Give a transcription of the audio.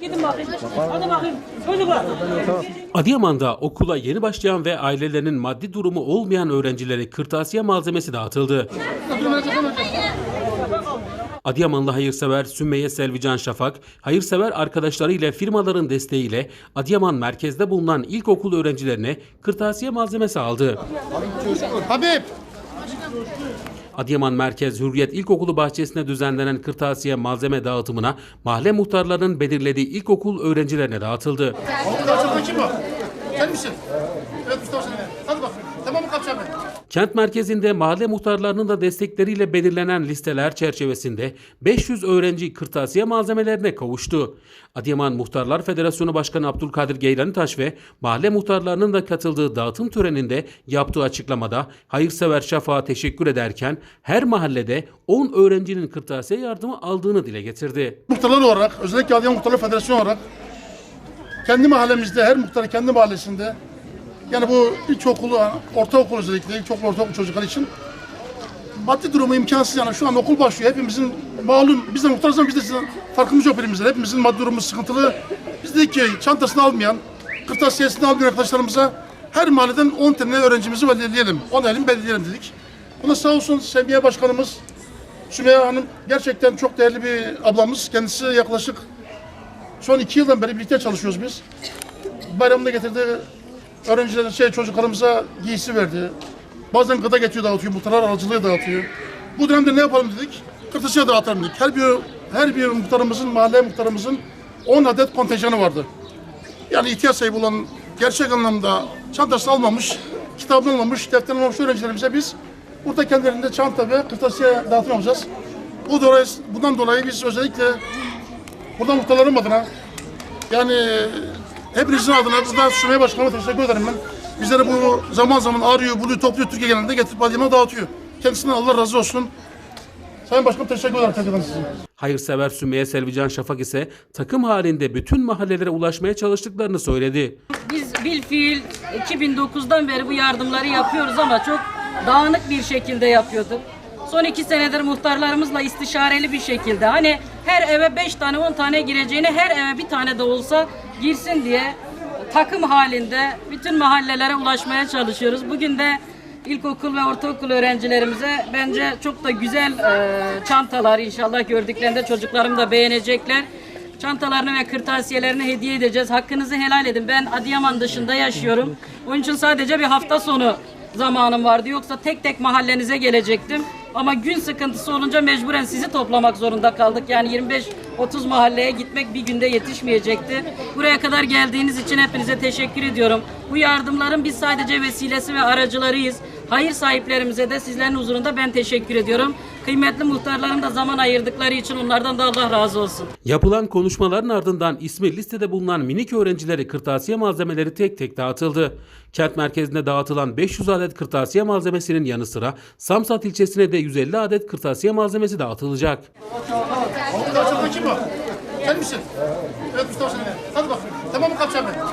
Gidin bakayım. Hadi bakayım. Çocuklar. Adıyaman'da okula yeni başlayan ve ailelerinin maddi durumu olmayan öğrencilere kırtasiye malzemesi dağıtıldı. Adıyamanlı hayırsever Sümeyye Selvican Şafak, hayırsever arkadaşlarıyla firmaların desteğiyle Adıyaman merkezde bulunan ilkokul öğrencilerine kırtasiye malzemesi aldı. Habib. Adıyaman Merkez Hürriyet İlkokulu bahçesinde düzenlenen kırtasiye malzeme dağıtımına mahalle muhtarlarının belirlediği ilkokul öğrencilerine dağıtıldı. Sen misin? Evet Mustafa sen. Hadi bak. Tamam mı kapacağım ben? Kent merkezinde mahalle muhtarlarının da destekleriyle belirlenen listeler çerçevesinde 500 öğrenci kırtasiye malzemelerine kavuştu. Adıyaman Muhtarlar Federasyonu Başkanı Abdülkadir Geylanitaş ve mahalle muhtarlarının da katıldığı dağıtım töreninde yaptığı açıklamada hayırsever şafağa teşekkür ederken her mahallede 10 öğrencinin kırtasiye yardımı aldığını dile getirdi. Muhtarlar olarak, özellikle Adıyaman Muhtarlar Federasyonu olarak kendi mahallemizde, her muhtar kendi mahallesinde yani bu ilkokulu, ortaokul özellikle, ilkokul, ortaokul çocuklar için maddi durumu imkansız yani şu an okul başlıyor. Hepimizin malum, biz de muhtarız biz de sizin farkımız yok birimizde. Hepimizin maddi durumu sıkıntılı. Biz dedik ki çantasını almayan, kırtasiyesini almayan arkadaşlarımıza her mahalleden 10 tane öğrencimizi belirleyelim. 10 elim belirleyelim dedik. Buna sağ olsun Sevgiye Başkanımız Sümeyye Hanım gerçekten çok değerli bir ablamız. Kendisi yaklaşık son iki yıldan beri birlikte çalışıyoruz biz. Bayramda getirdi öğrencilerin şey çocuklarımıza giysi verdi. Bazen gıda getiriyor dağıtıyor, muhtarlar aracılığı dağıtıyor. Bu dönemde ne yapalım dedik? Kırtasiye dağıtalım dedik. Her bir, her bir muhtarımızın, mahalle muhtarımızın 10 adet kontenjanı vardı. Yani ihtiyaç sahibi olan gerçek anlamda çantasını almamış, kitabını almamış, defterini almamış öğrencilerimize biz burada kendilerinde çanta ve kırtasiye dağıtım. Bu dolayı, bundan dolayı biz özellikle burada muhtarlarım adına yani hepinizin adına burada Sümeyye Başkanıma teşekkür ederim ben. Bizleri bu zaman zaman arıyor, buluyor, topluyor, Türkiye genelinde getirip Adıyaman'a dağıtıyor. Kendisinden Allah razı olsun. Sayın Başkanım teşekkür ederim tekrardan size. Hayırsever Sümeyye Selvican Şafak ise takım halinde bütün mahallelere ulaşmaya çalıştıklarını söyledi. Biz bilfiil 2009'dan beri bu yardımları yapıyoruz ama çok dağınık bir şekilde yapıyorduk. Son iki senedir muhtarlarımızla istişareli bir şekilde hani her eve beş tane on tane gireceğine her eve bir tane de olsa girsin diye takım halinde bütün mahallelere ulaşmaya çalışıyoruz. Bugün de ilkokul ve ortaokul öğrencilerimize bence çok da güzel e, çantalar inşallah gördüklerinde çocuklarım da beğenecekler. Çantalarını ve kırtasiyelerini hediye edeceğiz. Hakkınızı helal edin. Ben Adıyaman dışında yaşıyorum. Onun için sadece bir hafta sonu zamanım vardı. Yoksa tek tek mahallenize gelecektim. Ama gün sıkıntısı olunca mecburen sizi toplamak zorunda kaldık. Yani 25-30 mahalleye gitmek bir günde yetişmeyecekti. Buraya kadar geldiğiniz için hepinize teşekkür ediyorum. Bu yardımların biz sadece vesilesi ve aracılarıyız. Hayır sahiplerimize de sizlerin huzurunda ben teşekkür ediyorum. Kıymetli muhtarlarım da zaman ayırdıkları için onlardan da Allah razı olsun. Yapılan konuşmaların ardından ismi listede bulunan minik öğrencilere kırtasiye malzemeleri tek tek dağıtıldı. Kent merkezinde dağıtılan 500 adet kırtasiye malzemesinin yanı sıra Samsat ilçesine de 150 adet kırtasiye malzemesi dağıtılacak. Sen misin? Evet Mustafa sen. Hadi bak. Tamam mı kapacağım ben?